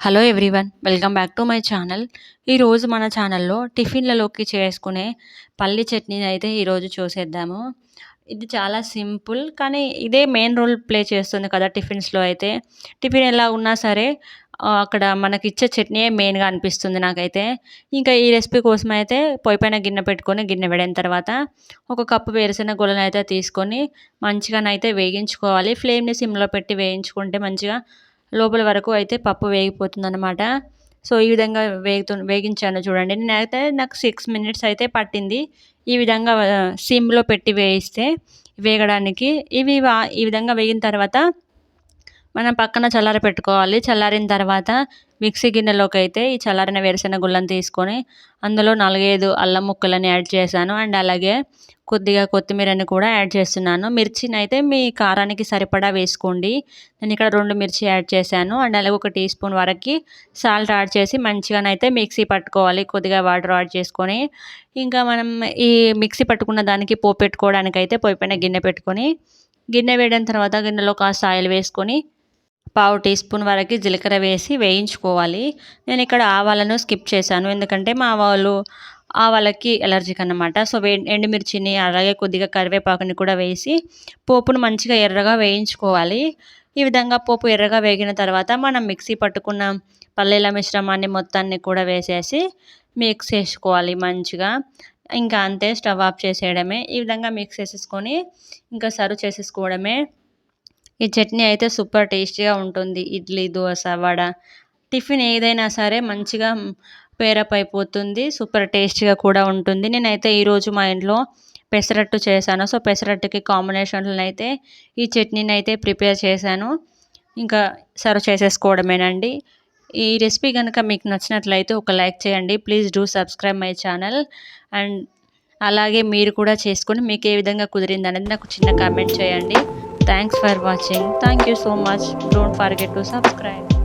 Hello everyone welcome back to my channel ఈరోజు మన ఛానల్లో టిఫిన్లలోకి చేసుకునే పల్లి చట్నీని అయితే ఈరోజు చూసేద్దాము. ఇది చాలా సింపుల్ కానీ ఇదే మెయిన్ రోల్ ప్లే చేస్తుంది కదా టిఫిన్స్లో అయితే. టిఫిన్ ఎలా ఉన్నా సరే అక్కడ మనకి ఇచ్చే చట్నీయే మెయిన్గా అనిపిస్తుంది నాకైతే. ఇంకా ఈ రెసిపీ కోసం అయితే పొయ్యి పైన గిన్నె పెట్టుకొని గిన్నె వేడిన తర్వాత ఒక కప్పు వేరుశెనగ గుళ్ళని అయితే తీసుకొని మంచిగానైతే వేగించుకోవాలి. ఫ్లేమ్ని సిమ్లో పెట్టి వేయించుకుంటే మంచిగా లోపల వరకు అయితే పప్పు వేగిపోతుందన్నమాట. సో ఈ విధంగా వేగుతు వేగించాను చూడండి. నేనైతే నాకు సిక్స్ మినిట్స్ అయితే పట్టింది. ఈ విధంగా సిమ్లో పెట్టి వేయిస్తే వేగడానికి. ఇవి ఈ విధంగా వేగిన తర్వాత మనం పక్కన చల్లార పెట్టుకోవాలి. చల్లారిన తర్వాత మిక్సీ గిన్నెలోకి అయితే ఈ చల్లారిన వేరుశెనగ గుళ్ళని తీసుకొని అందులో నాలుగైదు అల్లం ముక్కలని యాడ్ చేశాను. అండ్ అలాగే కొద్దిగా కొత్తిమీరని కూడా యాడ్ చేస్తున్నాను. మిర్చిని అయితే మీ కారానికి సరిపడా వేసుకోండి. నేను ఇక్కడ రెండు మిర్చి యాడ్ చేశాను. అండ్ అలాగే ఒక టీ స్పూన్ వరకు సాల్ట్ యాడ్ చేసి మంచిగానైతే మిక్సీ పట్టుకోవాలి. కొద్దిగా వాటర్ యాడ్ చేసుకొని ఇంకా మనం ఈ మిక్సీ పట్టుకున్న దానికి పోపు పెట్టుకోవడానికి అయితే పొయ్యి పైన గిన్నె పెట్టుకొని గిన్నె వేయడం తర్వాత గిన్నెలో కాస్త ఆయిల్ వేసుకొని పావు టీ స్పూన్ వరకు జీలకర్ర వేసి వేయించుకోవాలి. నేను ఇక్కడ ఆవాలను స్కిప్ చేశాను. ఎందుకంటే మా వాళ్ళు ఆవాలకి ఎలర్జీకి అన్నమాట సో వే ఎండుమిర్చిని అలాగే కొద్దిగా కరివేపాకుని కూడా వేసి పోపును మంచిగా ఎర్రగా వేయించుకోవాలి. ఈ విధంగా పోపు ఎర్రగా వేగిన తర్వాత మనం మిక్సీ పట్టుకున్న పల్లీల మిశ్రమాన్ని మొత్తాన్ని కూడా వేసేసి మిక్స్ చేసుకోవాలి మంచిగా. ఇంకా అంతే స్టవ్ ఆఫ్ చేసేయడమే. ఈ విధంగా మిక్స్ చేసేసుకొని ఇంకా సర్వ్ చేసేసుకోవడమే. ఈ చట్నీ అయితే సూపర్ టేస్టీగా ఉంటుంది. ఇడ్లీ దోశ వడ టిఫిన్ ఏదైనా సరే మంచిగా పేరప్ అయిపోతుంది సూపర్ టేస్టీగా కూడా ఉంటుంది. నేనైతే ఈరోజు మా ఇంట్లో పెసరట్టు చేశాను. సో పెసరట్టుకి కాంబినేషన్లను అయితే ఈ చట్నీని అయితే ప్రిపేర్ చేశాను. ఇంకా సర్వ్ చేసేసుకోవడమేనండి. ఈ రెసిపీ కనుక మీకు నచ్చినట్లయితే ఒక లైక్ చేయండి. Please do subscribe my channel. And అలాగే మీరు కూడా చేసుకొని మీకు ఏ విధంగా కుదిరింది అనేది నాకు చిన్న కామెంట్ చేయండి. Thanks for watching. Thank you so much. Don't forget to subscribe.